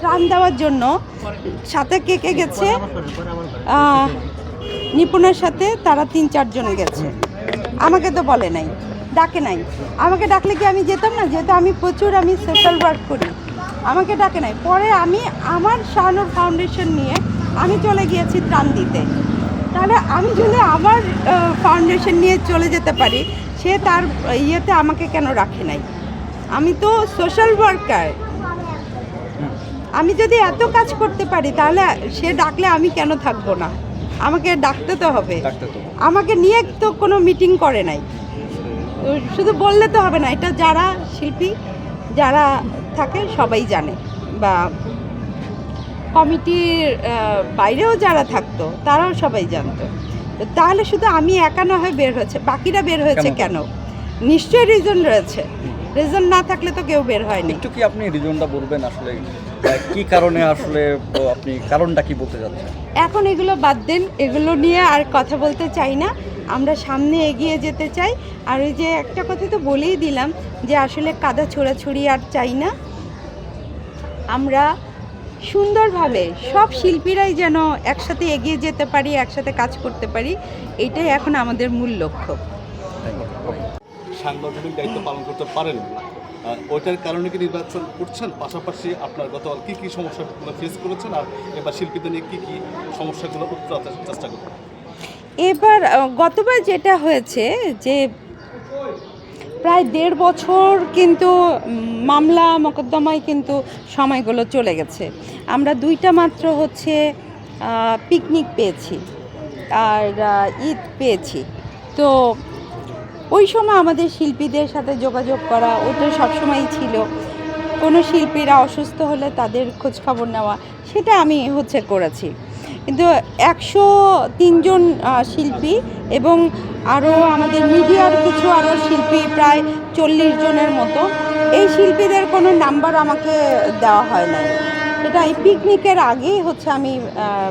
ত্রাণ দেওয়ার জন্য সাথে কে কে গেছে? নিপুণের সাথে তারা তিন, চারজন গেছে। আমাকে তো বলে নাই, ডাকে নাই। আমাকে ডাকলে কি আমি যেতাম না? যেহেতু আমি প্রচুর আমি সোশ্যাল ওয়ার্ক করি। আমাকে ডাকে নাই। পরে আমি আমার শাহানুর ফাউন্ডেশন নিয়ে আমি চলে গিয়েছি ত্রাণ দিতে। তাহলে আমি যদি আমার ফাউন্ডেশন নিয়ে চলে যেতে পারি, সে তার ইয়েতে আমাকে কেন রাখে নাই? আমি তো সোশ্যাল ওয়ার্কার আমি যদি এত কাজ করতে পারি তাহলে সে ডাকলে আমি কেন থাকব না? আমাকে ডাকতে তো হবে। আমাকে নিয়ে তো কোনো মিটিং করে নাই। শুধু বললে তো হবে না এটা যারা শিল্পী যারা থাকে সবাই জানে। বা কমিটির বাইরেও যারা থাকতো তারাও সবাই জানতো। তাহলে শুধু আমি একা না হয়ে বের হয়েছে বাকিরা বের হয়েছে কেন? নিশ্চয়ই রিজন রয়েছে। রিজন না থাকলে তো কেউ বের হয়নি। একটু কি আপনি রিজনটা বলবেন আসলে? কি কারণে আসলে আপনি কারণটা কি বলতে চাচ্ছেন? এখন এগুলো বাদ দেন এগুলো নিয়ে আর কথা বলতে চাই না। আমরা সামনে এগিয়ে যেতে চাই। আর ওই যে একটা কথা তো বলেই দিলাম যে আসলে কাদা ছোড়াছুড়ি আর চাই না। আমরা সুন্দরভাবে সব শিল্পীরাই যেন একসাথে এগিয়ে যেতে পারি একসাথে কাজ করতে পারি এটাই এখন আমাদের মূল লক্ষ্য। সাংগঠনিক দায়িত্ব পালন করতে পারেন না। ওইটার কারণে কি নির্বাচন করছেন? পাশাপাশি আপনার গতকাল কী কী সমস্যাগুলো ফেস করেছেন আর এবার শিল্পীদের নিয়ে কী কী সমস্যাগুলো উত্তরাতে চেষ্টা করবেন এবার গতবার যেটা হয়েছে যে প্রায় দেড় বছর কিন্তু মামলা, মোকদ্দমায় কিন্তু সময়গুলো চলে গেছে। আমরা দুইটা মাত্র হচ্ছে পিকনিক পেয়েছি, আর ঈদ পেয়েছি। তো ওই সময় আমাদের শিল্পীদের সাথে যোগাযোগ করা, ওটা সবসময়ই ছিল। কোনো শিল্পীরা অসুস্থ হলে তাদের খোঁজ খবর নেওয়া, সেটা আমি হচ্ছে করেছি। কিন্তু একশো তিনজন শিল্পী এবং আরও আমাদের মিডিয়ার কিছু আরও শিল্পী প্রায় চল্লিশ জনের মতো, এই শিল্পীদের কোনো নাম্বার আমাকে দেওয়া হয় নাই। এটা এই পিকনিকের আগেই হচ্ছে আমি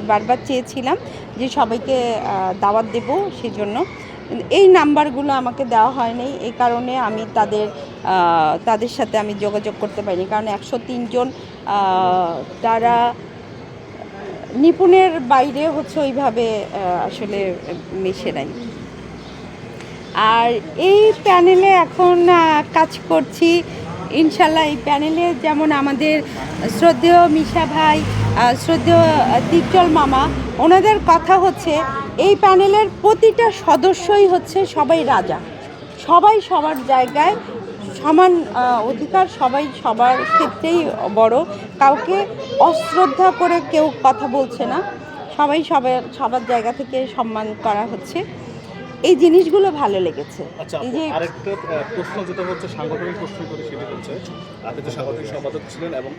বারবার চেয়েছিলাম যে সবাইকে দাওয়াত দেবো সেজন্য। এই নাম্বারগুলো আমাকে দেওয়া হয়নি। এই কারণে আমি তাদের তাদের সাথে আমি যোগাযোগ করতে পারিনি। কারণ একশো তিনজন তারা নিপুণের বাইরে হচ্ছে ওইভাবে আসলে মিশে নাই। আর এই প্যানেলে এখন কাজ করছি। ইনশাল্লাহ এই প্যানেলে যেমন আমাদের শ্রদ্ধেয় মিশা ভাই শ্রদ্ধেয় দিকচল মামা ওনাদের কথা হচ্ছে এই প্যানেলের প্রতিটা সদস্যই হচ্ছে সবাই রাজা। সবাই সবার জায়গায় সমান অধিকার সবাই সবার ক্ষেত্রেই বড়। কাউকে অশ্রদ্ধা করে কেউ কথা বলছে না। সবাই সবার সবার জায়গা থেকে সম্মান করা হচ্ছে। এই জিনিসগুলো ভালো লেগেছে। আচ্ছা এই যে আরেকটা প্রশ্ন যেটা হচ্ছে সাংগঠনিক প্রশ্ন করে সেটি হচ্ছে আপনি তো সাংগঠনিক সম্পাদক ছিলেন এবং